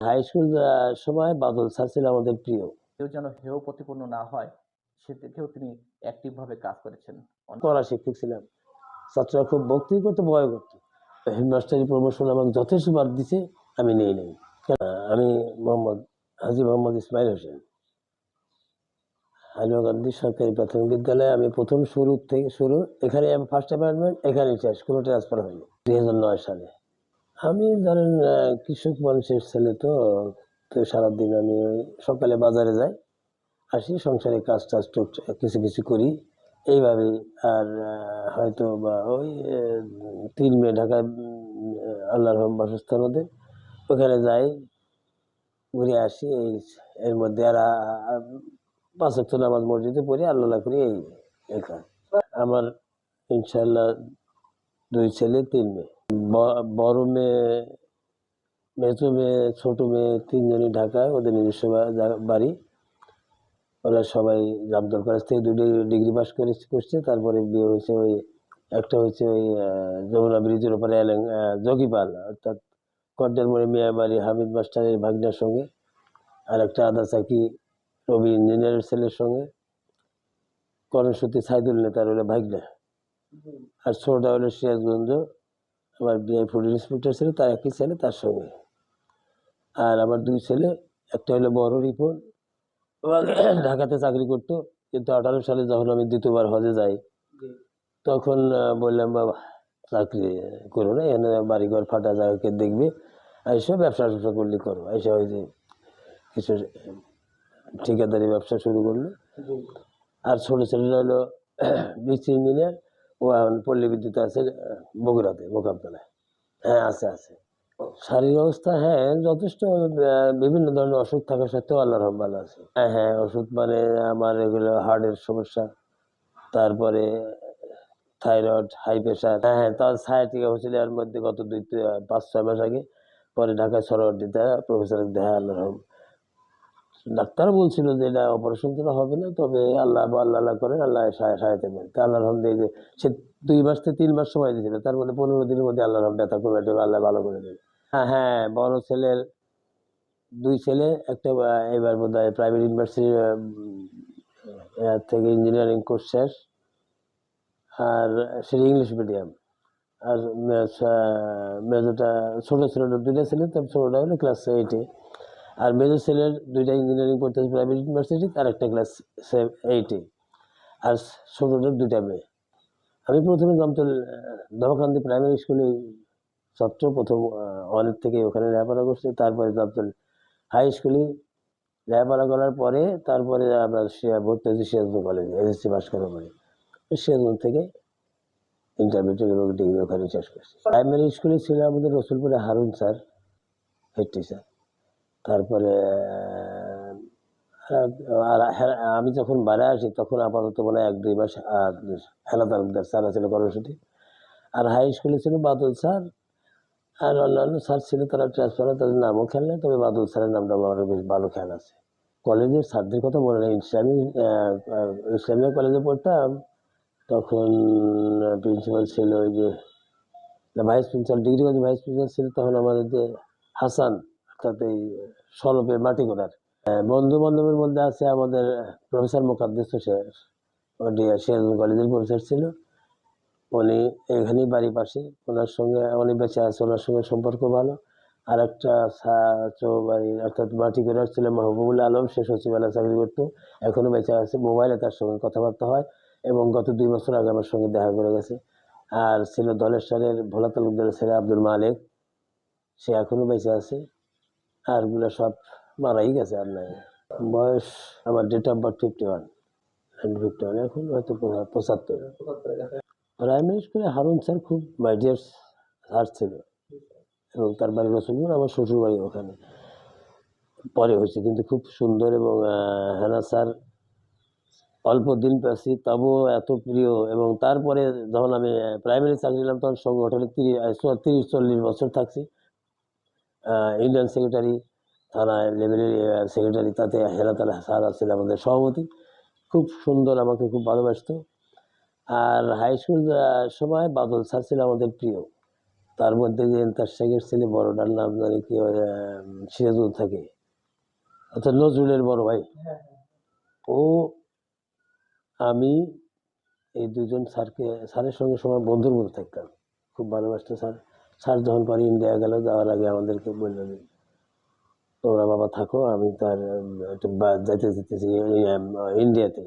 High school সময় বাদল sir ছিল আমাদের প্রিয়। কেউ যেন হেয় প্রতিপন্ন না হয় সেদিকেও তিনি অ্যাক্টিভ ভাবে কাজ করেছেন। পড়া শিক্ষক ছিলাম। ছাত্ররা খুব ভক্তি করতো ভয় করতো। হেডমাস্টারি প্রমোশন আমাকে যথেষ্ট বার দিছে আমি নেই নেই। আমি মোহাম্মদ হাজি মোহাম্মদ ইসমাইল হোসেন। হাজমা গান্ধী সরকারি প্রাথমিক বিদ্যালয়ে আমি প্রথম শুরু থেকে শুরু এখানে ফার্স্ট অ্যাপয়েন্টমেন্ট এখানে শেষ কোনো ট্রান্সফার হয়নি। দুই হাজার নয় সালে। আমি ধরেন কৃষক মানুষের ছেলে তো তো সারাদিন আমি সকালে বাজারে যাই, আসি, সংসারে কাজ টাজ কিছু কিছু করি। এইভাবেই আর হয়তো বা ওই তিন মেয়ে ঢাকায় আল্লাহর রহম বাসস্থান ওদের ওখানে যাই, ঘুরে আসি, এই এর মধ্যে আর পাঁচ ওয়াক্ত নামাজ মসজিদে পড়ি, আল্লাহ করি, এই আমার ইনশাল্লাহ দুই ছেলে, তিন মেয়ে। বড় মেয়ে, মেজো মেয়ে, ছোট মেয়ে তিনজনই ঢাকায়, ওদের নিজস্ব বাড়ি। ওরা সবাই জামদল কলেজ থেকে দুটো ডিগ্রি পাস করে করছে, তারপরে বিয়ে হয়েছে ওই একটা হচ্ছে ওই যমুনা ব্রিজের ওপরে জগিপাল অর্থাৎ কড্ডের মোড়ে মিয়া বাড়ি হামিদ মাস্টারের ভাগ্নার সঙ্গে, আর একটা আদা চাকি রবি ইঞ্জিনিয়ারের ছেলের সঙ্গে। করণসূতি সাইদুল নেতার হলো ভাগ্না। আর ছোটটা হলো সিরাজগঞ্জ। আমার বিআই ফুড ইন্সপেক্টর ছিল তার একই ছেলে তার সঙ্গে। আর আমার দুই ছেলে একটা হলো বড় রিপন। ঢাকাতে চাকরি করতো কিন্তু আঠারো সালে যখন আমি দ্বিতীয়বার হজে যাই তখন বললাম বাবা চাকরি করো না এখানে বাড়িঘর ফাটা জায়গাকে দেখবে এসে ব্যবসা ট্যাবসা করলে করো। এসে ওই যে কিছু ঠিকাদারি ব্যবসা শুরু করল। আর ছোটো ছেলেটা হলো বিসি ইঞ্জিনিয়ার। পল্লী বিদ্যুৎ আছে বগুড়াতে মোকামতলায় হ্যাঁ আছে আছে। শারীরিক অবস্থা হ্যাঁ যথেষ্ট বিভিন্ন ধরনের অসুখ থাকা সত্ত্বেও আল্লাহর রহম ভালো আছে। হ্যাঁ হ্যাঁ ওষুধ মানে আমার এগুলো হার্টের সমস্যা, তারপরে থাইরয়েড, হাই প্রেশার হ্যাঁ হ্যাঁ তার সায়াটিকা হয়েছিল এর মধ্যে গত দুই পাঁচ, ছয় মাস আগে, পরে ঢাকায় সরোয়ার্দিতে প্রফেসর দেখা আল্লাহ রহম ডাক্তার বলছিল যে এটা অপারেশন তো হবে না, তবে আল্লাহ বা আল্লাহ করেন, আল্লাহ সাহায্য করেন তা আল্লাহ রহম দিয়ে সে দুই মাস থেকে তিন মাস সময় দিয়েছিল, তার মানে পনেরো দিনের মধ্যে আল্লাহ রহম ব্যথা করবে এটা আল্লাহ ভালো করে দেবে। হ্যাঁ হ্যাঁ বড় ছেলের দুই ছেলে, একটা এবার বোধ হয় প্রাইভেট ইউনিভার্সিটি থেকে ইঞ্জিনিয়ারিং কোর্স শেষ, আর সেটা ইংলিশ মিডিয়াম আর মেজোটা ছোটো ছেলেটা, দুইটা ছেলে, তার ছোটোটা হলো ক্লাস এইটে আর মেজো ছেলের দুইটা ইঞ্জিনিয়ারিং পড়তেছে প্রাইভেট ইউনিভার্সিটি তার একটা ক্লাস এইটে আর ছোটোটার দুইটা মেয়ে। আমি প্রথমে জামতল দহকান্দি প্রাইমারি স্কুলে ছাত্র প্রথম অনেক থেকে ওখানে লেখাপড়া করছি। তারপরে জামতল হাই স্কুলে লেখাপড়া করার পরে তারপরে আমরা ভর্তি হয়েছি সিরাজগঞ্জ কলেজে এসএসসি পাস করার পরে। সিরাজগঞ্জ থেকে ইন্টারমিডিয়েট এবং ডিগ্রি ওখানে শেষ করছি। প্রাইমারি স্কুলে ছিল আমাদের রসুলপুরে হারুন স্যার হেড টিচার তারপরে আর হ্যাঁ, আমি যখন বাইরে আসি তখন আপাতত মনে এক দুই মাস হেলা তালুকদার স্যার ছিল কর্মসূচি। আর হাই স্কুলে ছিল বাদল স্যার আর অন্যান্য স্যার ছিল তারা ট্রান্সফার তাদের নামও নেই তবে বাদল স্যারের নামটা আমার বেশ ভালো খেয়াল আছে। কলেজের স্যারদের কথা মনে নেই ইসলামী ইসলামিয়া কলেজে পড়তাম তখন প্রিন্সিপাল ছিল ওই যে ভাইস প্রিন্সিপাল ডিগ্রি কলেজে ভাইস প্রিন্সিপাল ছিল তখন আমাদের যে হাসান অর্থাৎ এই সলপের মাটি করার বন্ধু বান্ধবের মধ্যে আছে আমাদের প্রফেসর মোকাদ্দেস হোসেন। সিরাজগঞ্জ কলেজের প্রফেসর ছিল। উনি এখানেই বাড়ি পাশে। ওনার সঙ্গে, উনি বেঁচে আছে, ওনার সঙ্গে সম্পর্ক ভালো। আর একটা বাড়ির অর্থাৎ মাটি করে ছিল মাহবুবুল আলম। সে সচিবালয় চাকরি করতো। এখনও বেঁচে আছে। মোবাইলে তার সঙ্গে কথাবার্তা হয় এবং গত দুই বছর আগে আমার সঙ্গে দেখা করে গেছে। আর ছিল দলেশ্বরের ভোলা তালুকদারের ছেলে আব্দুল মালিক। সে এখনও বেঁচে আছে। আরগুলো সব মারাই গেছে আর নাই। বয়স আমার date of birth fifty one fifty one এখন হয়তো পঁচাত্তর। প্রাইমারি স্কুলে হারুন স্যার খুব মাইডিয়ার স্যার ছিল। এবং তার বাড়ি রসুলপুর আমার শ্বশুর বাড়ি ওখানে। পরে হয়েছে, কিন্তু খুব সুন্দর এবং হেনা স্যার অল্প দিন পেয়েছি তবুও এত প্রিয়। এবং তারপরে যখন আমি প্রাইমারি চাকরি নিলাম, তখন সংগঠনে তিরিশ তিরিশ, চল্লিশ বছর থাকছি। ইন্ডিয়ান সেক্রেটারি, থানা লেভেলের সেক্রেটারি, তাতে হেরাতালা স্যার আছিল আমাদের সভাপতি। খুব সুন্দর, আমাকে খুব ভালোবাসত। আর হাই স্কুল সময় বাদল স্যার ছিল আমাদের প্রিয়। তার মধ্যে যে তার শেখের ছেলে বড়টার নাম জানি কি সিরাজুল থাকে। অর্থাৎ নজরুলের বড় ভাই। ও, আমি এই দুজন স্যারকে, স্যারের সঙ্গে সময় বন্ধুর মতো থাকতাম। খুব ভালোবাসতো স্যার। স্যার যখন পরে ইন্ডিয়া গেল, যাওয়ার আগে আমাদেরকে বলল যে তোমরা বাবা থাকো, আমি তার একটু যাইতে যেতেছি ইন্ডিয়াতে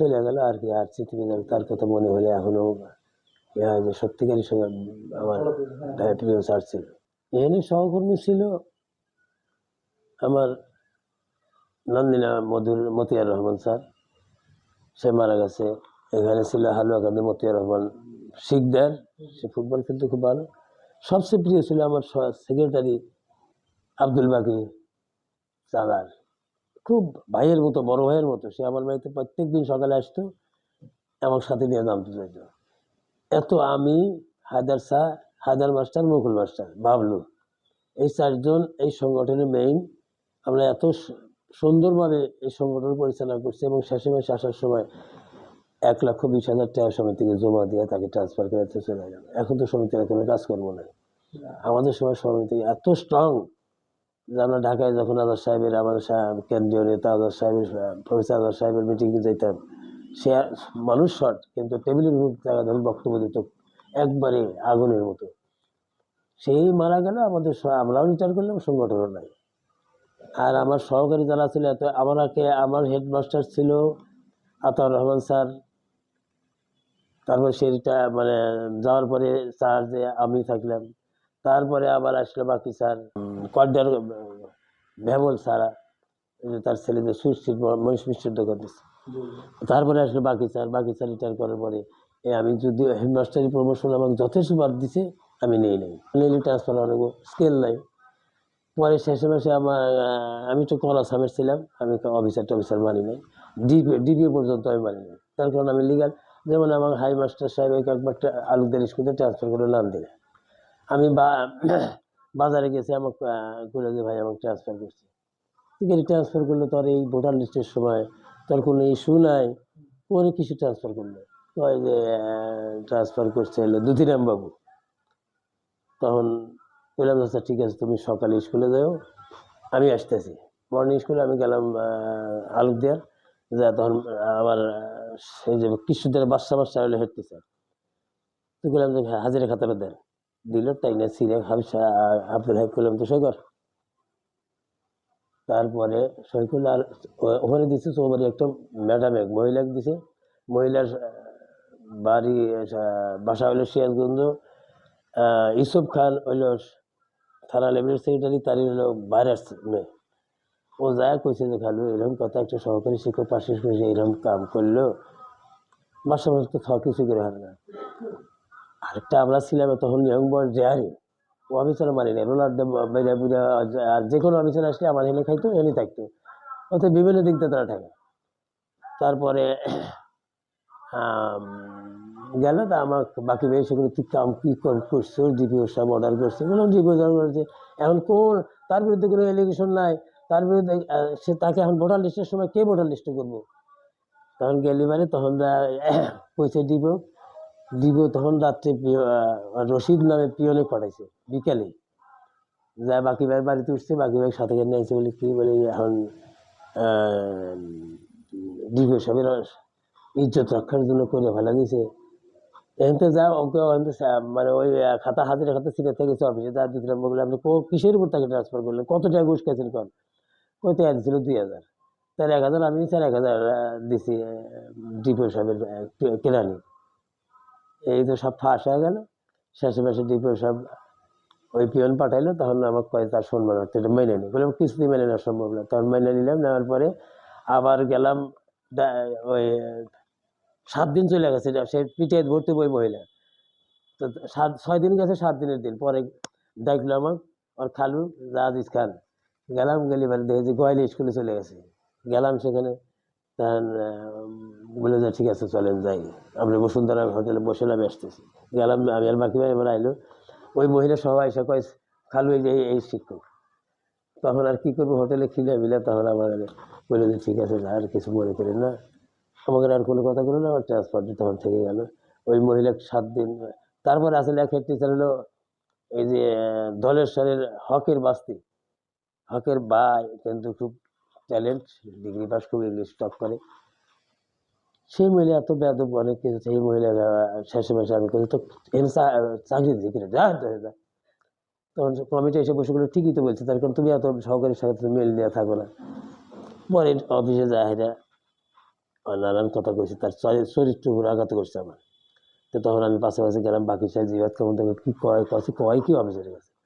চলে গেল আর কি, আর চিঠি তার কথা মনে হলে এখনও হয় যে সত্যিকারই সঙ্গে আমার প্রিয় স্যার ছিল। এখানে সহকর্মী ছিল আমার নন্দিনা মধুর, মতিয়ার রহমান স্যার। সে মারা গেছে। এখানে ছিল হালুয়া কান্দি মতিয়ার রহমান শিকদার সে ফুটবল খেলতে খুব ভালো। সবচেয়ে প্রিয় ছিল আমার সেক্রেটারি আব্দুল বাকি চাঁদার খুব ভাইয়ের মতো, বড় ভাইয়ের মতো। সে আমার বাড়িতে প্রত্যেক দিন সকালে আসতো, আমার সাথে নিয়ে নামতে চাইত। এত আমি, হায়দার শাহ হায়দার মাস্টার, মুকুল মাস্টার, বাবলু, এই চারজন এই সংগঠনের মেইন আমরা এত সুন্দরভাবে এই সংগঠন পরিচালনা করছি এবং শেষে মাসে আসার সময় এক লক্ষ বিশ হাজার টাকা সমিতিকে জমা দিয়ে তাকে ট্রান্সফার করতে চলে গেল। এখন তো সমিতির কোনো কাজকর্ম নাই আমাদের সময় সমিতি এত স্ট্রং আমরা ঢাকায় যখন আজাদ সাহেবের সাহেব কেন্দ্রীয় নেতা আজাদ সাহেবের, প্রফেসর আজাদ সাহেবের মিটিংয়ে যেতাম সে মানুষ শর্ট কিন্তু টেবিলের উপর জায়গা ধরে বক্তব্য দিত একবারে আগুনের মতো। সেই মারা গেল আমাদের আমরাও রিটায়ার করলাম, সংগঠনও নাই। আর আমার সহকারী যারা ছিল, এত আমাকে আমার হেডমাস্টার ছিল আতাউর রহমান স্যার তারপর সেটা মানে যাওয়ার পরে স্যার যে আমি থাকলাম, তারপরে আবার আসলো বাকি স্যার স্যার এই যে তার ছেলেদের সুইট মহিষ মিষ্টির দোকান দিচ্ছে তারপরে আসলো বাকি স্যার বাকি স্যার রিটায়ার করার পরে আমি যদি হেডমাস্টারি প্রমোশন আমাকে যথেষ্ট বার দিছে, আমি নিয়ে নেই। নিলে ট্রান্সফার অনেক স্কেল নাই। পরে শেষে মাসে আমার আমি তো কলা আসামের ছিলাম, আমি অফিসার টফিসার মানি নাই। ডিপি ডিপিও পর্যন্ত আমি মানি নাই। তার কারণ আমি লিগাল যেমন আমার হাই মাস্টার সাহেব একবার আলুদের স্কুলে ট্রান্সফার করে নাম দিলে আমি বা বাজারে গেছি, আমাকে করে যে ভাই আমাকে ট্রান্সফার করছে। টিকিট ট্রান্সফার করলে, তোর এই ভোটার লিস্টের সময় তোর কোনো ইস্যু নাই, পরে কিছু ট্রান্সফার করল। কয় যে ট্রান্সফার করছে হলো দুধিরাম বাবু। তখন বললাম আচ্ছা ঠিক আছে, তুমি সকালে স্কুলে যাও, আমি আসতেছি। মর্নিং স্কুলে আমি গেলাম আলুক দেয়ার যা তখন আমার সেই যে কৃষ্ণদের বাচ্চা বাচ্চা হলে হেড টিচার তো গেলাম যে হ্যাঁ, হাজিরা খাতাটা দেন। দিল তাই না সিরে হামসা আব্দুল হাই করলাম তো সই কর। তারপরে সই করলে আর ওখানে দিছে চৌবাড়ি একটা ম্যাডাম এক মহিলা দিছে। মহিলার বাড়ি বাসা হলো সিরাজগঞ্জ। আহ, ইউসুফ খান হইল থানা লেভেলের সেক্রেটারি তারই হলো বাইরের মেয়ে ও যায় কইছে যে, খালু এরকম কথা একটা সহকারী শিক্ষক পাশে করেছে এরকম কাম করল, মাসে মাসে তো থ কিছু করে হয় না। আরেকটা আমরা ছিলাম তখন ইয়ং বয়স জেহারি ও অফিসার মানি না, রোলার বাইরে বুড়া আর যে কোনো অফিসার আসলে আমার এনে খাইতো এনে থাকতো। ওতে বিভিন্ন দিক তারা থাকে তারপরে গেল, তা আমার বাকি বেশ সেগুলো তুই কাম কী কর করছ ডিপিও সব অর্ডার করছে। বললাম ডিপিও অর্ডার করেছে। এখন কোন, তার বিরুদ্ধে কোনো এলিগেশন নাই। তার বিরুদ্ধে সে তাকে এখন ভোটার লিস্টের সময় কে ভোটার লিস্টে করব? তখন গেলি মানে তখন কইছে ডিপো দিব তখন রাত্রে রশিদ নামে পিওনে পাঠাইছে, বিকেলে। যা বাকি ভাই বাড়িতে উঠছে, বাকি ভাই সাথে নিয়েছে বলে কি বলে এখন ডিপো সবের ইজ্জত রক্ষার জন্য করে ফেলা দিয়েছে তো যা, ওকে থেকে মানে ওই খাতা হাজিরা খাতা সিটে থেকেছে অফিসে। যা দুই বলে আপনি কিসের উপর তাকে ট্রান্সফার করলেন? কত টাকা ঘুষ খেয়েছেন কন? কত টাকা দুই হাজার। তার এক হাজার আমি স্যার এক হাজার দিছি ডিপো সাহেবের কেরানি। এই তো সব ফাঁস হয়ে গেল, শেষে মাসে ডিপো সব ওই পিয়ন পাঠাইলো তখন আমাকে কয় তার সম্মান হচ্ছে, এটা মেনে নিই বলে কিছুতেই মেনে নেওয়া সম্ভব না। তখন মেনে নিলাম, নেওয়ার পরে আবার গেলাম ওই, সাত দিন চলে গেছে সে পিঠে ভর্তি বই মহিলা তো সাত, ছয় দিন গেছে, সাত দিনের দিন। পরে দেখল আমার ওর খালু জাহাদিস খান গেলাম গেলি মানে দেখে যে গোয়ালি স্কুলে চলে গেছে। গেলাম সেখানে, তখন বলে যে ঠিক আছে, চলেন, যাই। আমরা বসুন্ধরা হোটেলে বসে আমি আসতেছি। গেলাম, আমি আর বাকি ভাই এবার আইলো। ওই মহিলা সবাই এসে কয়, খালু, এই যে, এই- শিক্ষক। তখন আর কি করব হোটেলে খিদে মিলে তখন আমার বলে যে ঠিক আছে আর কিছু মনে করেন না। আমাকে আর কোনো কথা বলো না, আমার ট্রান্সফার তখন থেকে গেল। ওই মহিলা সাত দিন, তারপরে আসলে এক হেড টিচার হলো, এই যে ধলেশ্বরের হকের বাস্তি। হকের ভাই কিন্তু খুব ট্যালেন্ট ডিগ্রি পাস খুব ইংলিশ টপ করে। সেই মহিলা এত বেদব অনেক কিছু সেই মহিলা শেষে মাসে আমি করি। তো চাকরি দিই কিনা যা যা। তখন কমিটি এসে বসে বলে, ঠিকই তো বলছে। তার কারণ তুমি এত সহকারীর সাথে তো মেল নিয়ে থাকো না। পরে অফিসে যায় হেরা নানান কথা কইছে। তার চরি- চরিত্র উপর আঘাত করছে আমার। তো তখন আমি পাশে পাশে গেলাম, বাকি সাহেব জিজ্ঞাসা কেমন দেখো কি কয় কয় কি অফিসের কাছে?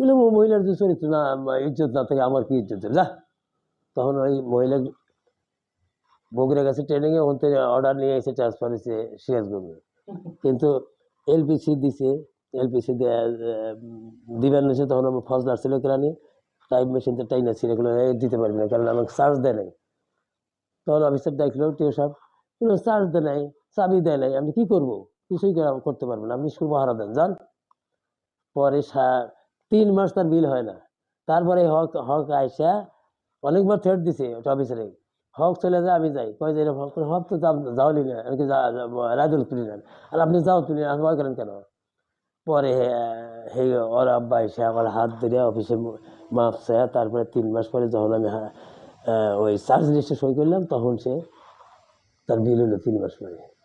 বললাম ও মহিলার যে চরিত্র, না ইজ্জত না থাকে আমার কি ইজ্জত? যা। তখন ওই মহিলা বগুড়া গেছে ট্রেনিংয়ে ওখান থেকে অর্ডার নিয়ে এসে ট্রান্সফার হয়েছে সিরাজগঞ্জে। কিন্তু এলপিসি দিছে এলপিসি দিবেন নিছে তখন আমার ফজলার ছিল কেরানি টাইম মেশিনতে টাইম আছে এগুলো দিতে পারবি না কারণ আমাকে চার্জ দেয় নাই। তখন অফিসার দেখল টিও সাহেব চার্জ দেয় নাই, চাবি দেয় নাই, আমি কি করব? কিছুই করতে পারব না, আপনি স্কুল ভাড়া দেন, যান। পরে সা- তিন মাস তার বিল হয় না। তারপরে হক হক আইসা অনেকবার থ্রেট দিছে অফিসারে। হক চলে যায়, আমি যাই। কয় যে হক হক তো যাও- যাওয়ালি না। আমি কি রাজুল তুলি নেন আর আপনি যাও তুলি নেন ভয় করেন কেন? পরে হে, ওর আব্বা এসে আমার হাত ধরে অফিসে মাপ চায়, তারপরে তিন মাস পরে যখন আমি ওই চার্জ লিস্টে সই করলাম, তখন সে তার বিল হলো তিন মাস পরে।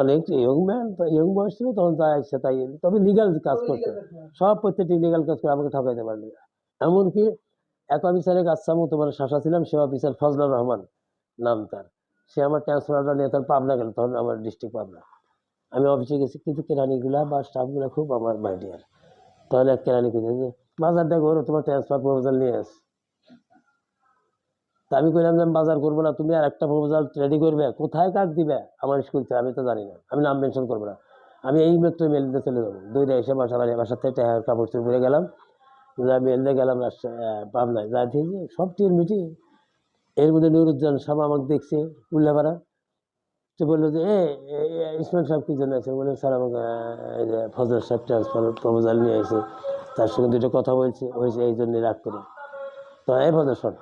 অনেক ইয়ং ম্যান ইয়ং বয়স ছিল তখন যা ইচ্ছা তাই তবে লিগাল কাজ করতো। সব প্রত্যেকটি লিগাল কাজ করে আমাকে ঠকাইতে পারবে। না। এমনকি এক অফিসারের কাজ সামু তোমার শাসা ছিলাম সে অফিসার ফজলার রহমান নাম তার। সে আমার ট্রান্সফারটা নিয়ে তার পাবনা গেল তখন আমার ডিস্ট্রিক্ট পাবনা। আমি অফিসে গেছি কিন্তু কেরানিগুলা বা স্টাফগুলো খুব আমার মাইডিয়ার তাহলে এক কেরানি কিনে যে বাজার দেখো তোমার ট্রান্সফার প্রপোজাল নিয়ে আস। তা আমি কইলাম যে আমি বাজার করব না তুমি আর একটা প্রপোজাল রেডি করবে কোথায় কাক দিবে? আমার স্কুল থেকে আমি তো জানি না আমি নাম মেনশন করব না। আমি এই মাত্র মেল দিতে চলে যাব। দুইটা এসে বাসা বাড়ি বাসার থেকে কাপড় চোপড় পরে গেলাম। মেল দিয়ে গেলাম পাবনায়। যা দেখি সব টির মিটিং এর মধ্যে নুরুজ্জান সাহেব আমাকে দেখছে উল্লাপাড়া। সে বলল যে এ এ, এ, ইসমাইল সাহেব কি জন্য আছে? বলে স্যার আমাকে ফজল সাহেব ট্রান্সফার প্রপোজাল নিয়ে এসে তার সঙ্গে দুটো কথা বলছে হয়েছে এই জন্যই রাগ করে। তো এই ফজল শোন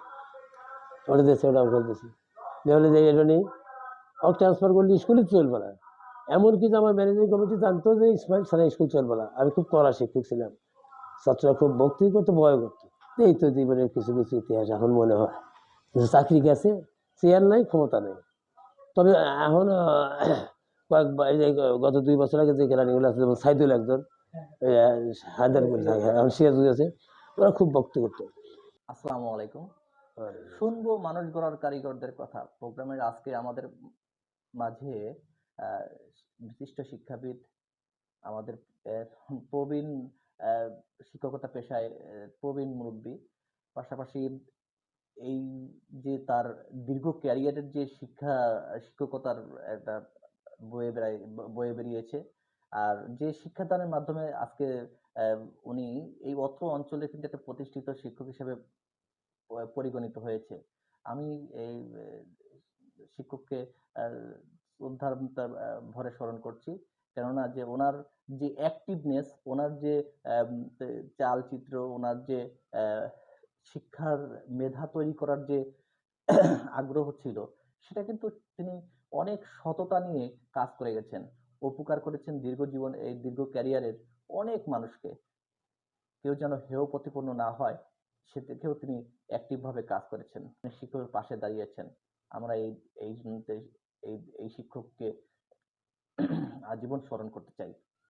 ওটা দিয়েছে ওটা করতেছি বলে যে এটা নেই ওক ট্রান্সফার করলে স্কুলে চলবে না এমনকি যে আমার ম্যানেজিং কমিটি জানতো যে ইসমাইল সারা স্কুল চলবে না আমি খুব কড়া শিক্ষক ছিলাম ছাত্ররা খুব ভক্তি করতো ভয় করতো এই তো জীবনের কিছু কিছু ইতিহাস এখন মনে হয় চাকরি গেছে চেয়ার নাই ক্ষমতা নেই তবে এখন এই গত দুই বছর আগে যে কেরানিগুলো আছে যেমন সাইদুল একজন হায়দারপুর এখন সিরাজুল আছে ওরা খুব ভক্তি করতো আসসালামু আলাইকুম শুনব মানুষ গড়ার কারিগরদের কথা। প্রোগ্রামের আজকে আমাদের মাঝে বিশিষ্ট শিক্ষাবিদ আমাদের প্রবীণ শিক্ষকতা পেশায় প্রবীণ মুরব্বী। পাশাপাশি এই যে তার দীর্ঘ ক্যারিয়ারের যে শিক্ষা, শিক্ষকতার একটা বয়ে বেড়ায়, বয়ে বেরিয়েছে। আর যে শিক্ষাদানের মাধ্যমে আজকে উনি এই অত্র অঞ্চলে কিন্তু একটা প্রতিষ্ঠিত শিক্ষক হিসেবে পরিগণিত হয়েছে। আমি এই শিক্ষককে আহ, ভরে স্মরণ করছি। কেননা যে ওনার যে অ্যাক্টিভনেস ওনার যে চালচিত্র ওনার যে শিক্ষার মেধা তৈরি করার যে আগ্রহ ছিল সেটা কিন্তু তিনি অনেক সততা নিয়ে কাজ করে গেছেন। উপকার করেছেন দীর্ঘ জীবন এই দীর্ঘ ক্যারিয়ারের অনেক মানুষকে। কেউ যেন হেয় প্রতিপন্ন না হয় সেদিকেও তিনি অ্যাক্টিভ ভাবে কাজ করেছেন। শিক্ষকের পাশে দাঁড়িয়েছেন। আমরা এই এই এই শিক্ষককে আজীবন স্মরণ করতে চাই।